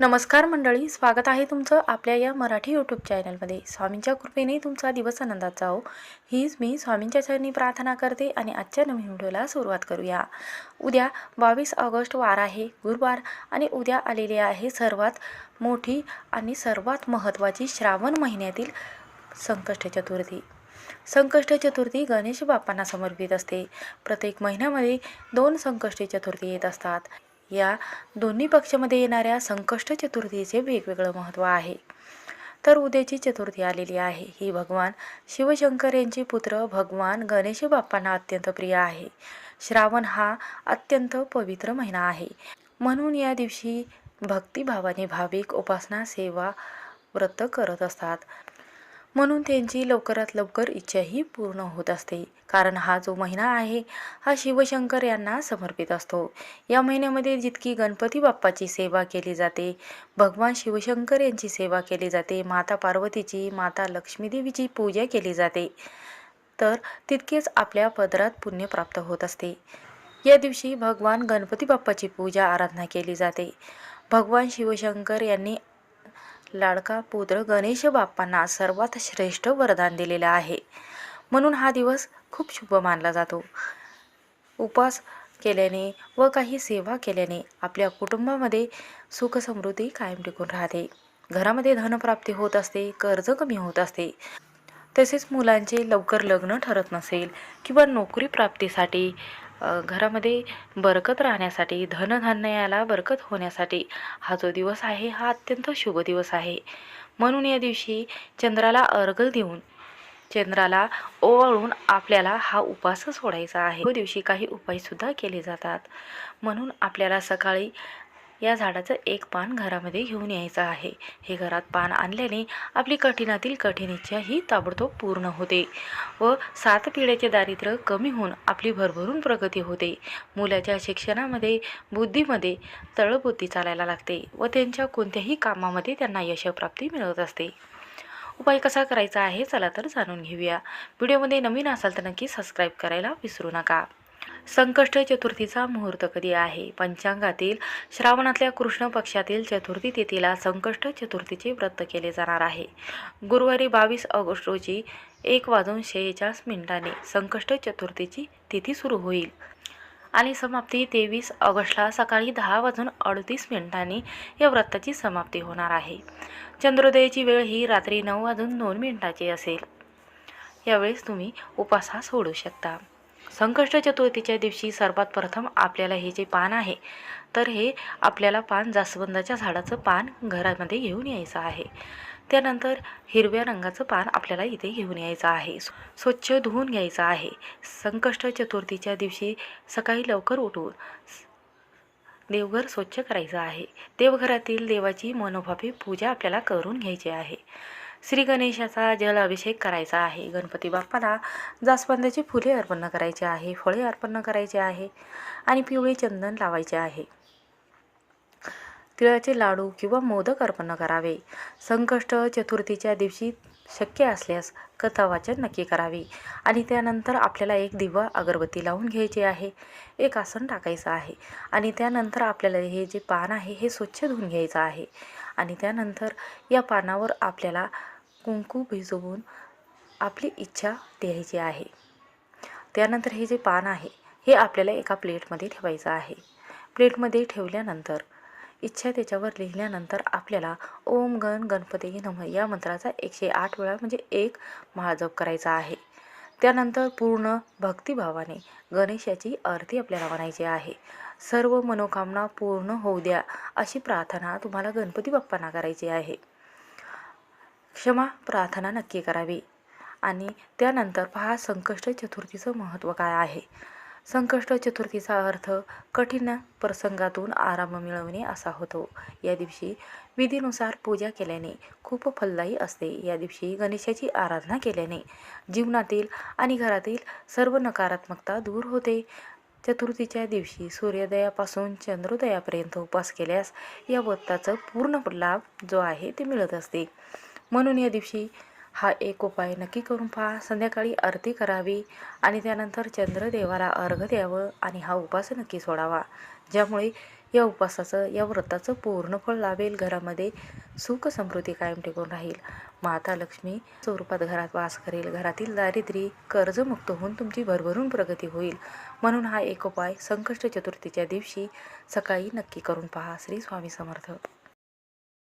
नमस्कार मंडळी स्वागत आहे तुमचं आपल्या या मराठी यूट्यूब चॅनलमध्ये स्वामींच्या कृपेने तुमचा दिवस आनंदात जाओ हो. हीच मी स्वामींच्या चरणी प्रार्थना करते आणि आजच्या नवीन व्हिडिओला सुरुवात करूया. उद्या बावीस ऑगस्ट वार आहे गुरुवार आणि उद्या आलेली आहे सर्वात मोठी आणि सर्वात महत्त्वाची श्रावण महिन्यातील संकष्ट चतुर्थी. संकष्ट चतुर्थी गणेश बाप्पांना समर्पित असते. प्रत्येक महिन्यामध्ये दोन संकष्टी चतुर्थी येत असतात. या दोन्ही पक्षामध्ये येणाऱ्या संकष्ट चतुर्थीचे वेगवेगळं महत्त्व आहे. तर उद्याची चतुर्थी आलेली आहे. ही भगवान शिवशंकर यांचे पुत्र भगवान गणेश बाप्पांना अत्यंत प्रिय आहे. श्रावण हा अत्यंत पवित्र महिना आहे. म्हणून या दिवशी भक्तिभावाने भाविक उपासना सेवा व्रत करत असतात. म्हणून त्यांची लवकरात लवकर इच्छाही पूर्ण होत असते. कारण हा जो महिना आहे हा शिवशंकर यांना समर्पित असतो. या महिन्यामध्ये जितकी गणपती बाप्पाची सेवा केली जाते भगवान शिवशंकर यांची सेवा केली जाते माता पार्वतीची माता लक्ष्मीदेवीची पूजा केली जाते तर तितकेच आपल्या पदरात पुण्य प्राप्त होत असते. या दिवशी भगवान गणपती बाप्पाची पूजा आराधना केली जाते. भगवान शिवशंकर यांनी लाडका पुत्र गणेश बाप्पांना सर्वात श्रेष्ठ वरदान दिलेलं आहे. म्हणून हा दिवस खूप शुभ मानला जातो. उपवास केल्याने व काही सेवा केल्याने आपल्या कुटुंबामध्ये सुख समृद्धी कायम टिकून राहते. घरामध्ये धनप्राप्ती होत असते कर्ज कमी होत असते. तसेच मुलांचे लवकर लग्न ठरत नसेल किंवा नोकरी प्राप्तीसाठी घरामध्ये बरकत राहण्यासाठी धनधान्य याला बरकत होण्यासाठी हा जो दिवस आहे हा अत्यंत शुभ दिवस आहे. म्हणून या दिवशी चंद्राला अर्घ देऊन चंद्राला ओवाळून आपल्याला हा उपास सोडायचा आहे. दिवशी काही उपायसुद्धा केले जातात. म्हणून आपल्याला सकाळी या झाडाचं एक पान घरामध्ये घेऊन यायचं आहे. हे घरात पान आणल्याने आपली कठीणातील कठीण इच्छा ही ताबडतोब पूर्ण होते व सात पिढ्याचे दारिद्र्य कमी होऊन आपली भरभरून प्रगती होते. मुलाच्या शिक्षणामध्ये बुद्धीमध्ये तळबुद्धी चालायला लागते व त्यांच्या कोणत्याही कामामध्ये त्यांना यशप्राप्ती मिळत असते. उपाय कसा करायचा आहे चला तर जाणून घेऊया. व्हिडिओमध्ये नवीन असाल तर नक्की सबस्क्राईब करायला विसरू नका. संकष्ट चतुर्थीचा मुहूर्त कधी आहे? पंचांगातील श्रावणातल्या कृष्ण पक्षातील चतुर्थी तिथीला संकष्ट चतुर्थीचे व्रत केले जाणार आहे. गुरुवारी बावीस ऑगस्ट रोजी एक वाजून शेहेचाळीस मिनिटाने संकष्ट चतुर्थीची तिथी सुरू होईल. आणि समाप्ती तेवीस ऑगस्टला सकाळी दहा वाजून अडतीस मिनिटांनी या व्रताची समाप्ती होणार आहे. चंद्रोदयाची वेळ ही रात्री नऊ वाजून दोन मिनिटाची असेल. यावेळेस तुम्ही उपासा सोडू शकता. संकष्ट चतुर्थीच्या दिवशी सर्वात प्रथम आपल्याला हे जे पान आहे तर हे आपल्याला पान जास्वंदाच्या झाडाचं पान घरामध्ये घेऊन यायचं आहे. त्यानंतर हिरव्या रंगाचं पान आपल्याला इथे घेऊन यायचं आहे. स्वच्छ धुवून घ्यायचं आहे. संकष्ट चतुर्थीच्या दिवशी सकाळी लवकर उठून देवघर स्वच्छ करायचं आहे. देवघरातील देवाची मनोभावी पूजा आपल्याला करून घ्यायची आहे. श्री गणेशाचा जल अभिषेक करायचा आहे. गणपती बाप्पाला जास्वंदाची फुले अर्पण करायचे आहे फळे अर्पण करायचे आहे आणि पिवळे चंदन लावायचे आहे. तिळाचे लाडू किंवा मोदक अर्पण करावे. संकष्ट चतुर्थीच्या दिवशी शक्य असल्यास कथा वाचन नक्की करावे आणि त्यानंतर आपल्याला एक दिवा अगरबत्ती लावून घ्यायची आहे. एक आसन टाकायचं आहे आणि त्यानंतर आपल्याला हे जे पान आहे हे स्वच्छ धुवून घ्यायचं आहे. आणि त्यानंतर या पानावर आपल्याला कुंकू भिजवून आपली इच्छा द्यायची आहे. त्यानंतर हे जे पान आहे हे आपल्याला एका प्लेटमध्ये ठेवायचं आहे. प्लेटमध्ये ठेवल्यानंतर इच्छा त्याच्यावर लिहिल्यानंतर आपल्याला ओम गण गणपती नम या मंत्राचा एकशे आठ वेळा म्हणजे एक महाजप करायचा आहे. त्यानंतर पूर्ण भक्तिभावाने गणेशाची आरती आपल्याला म्हणायची आहे. सर्व मनोकामना पूर्ण होऊ द्या अशी प्रार्थना तुम्हाला गणपती बाप्पांना करायची आहे. क्षमा प्रार्थना नक्की करावी. आणि त्यानंतर पहा संकष्ट चतुर्थीचं महत्त्व काय आहे? संकष्ट चतुर्थीचा अर्थ कठीण प्रसंगातून आराम मिळवणे असा होतो. या दिवशी विधीनुसार पूजा केल्याने खूप फलदायी असते. या दिवशी गणेशाची आराधना केल्याने जीवनातील आणि घरातील सर्व नकारात्मकता दूर होते. चतुर्थीच्या दिवशी सूर्योदयापासून चंद्रोदयापर्यंत उपवास केल्यास या व्रताचं पूर्ण लाभ जो आहे ते मिळत असते. म्हणून या दिवशी हा एक उपाय नक्की करून पहा. संध्याकाळी आरती करावी आणि त्यानंतर चंद्रदेवाला अर्घ द्यावं आणि हा उपास नक्की सोडावा. ज्यामुळे या उपवासाचं या व्रताचं पूर्ण फळ लाभेल. घरामध्ये सुख समृद्धी कायम टिकून राहील. माता लक्ष्मी स्वरूपात घरात वास करेल. घरातील दारिद्र्य कर्जमुक्त होऊन तुमची भरभरून प्रगती होईल. म्हणून हा एक उपाय संकष्ट चतुर्थीच्या दिवशी सकाळी नक्की करून पहा. श्री स्वामी समर्थ.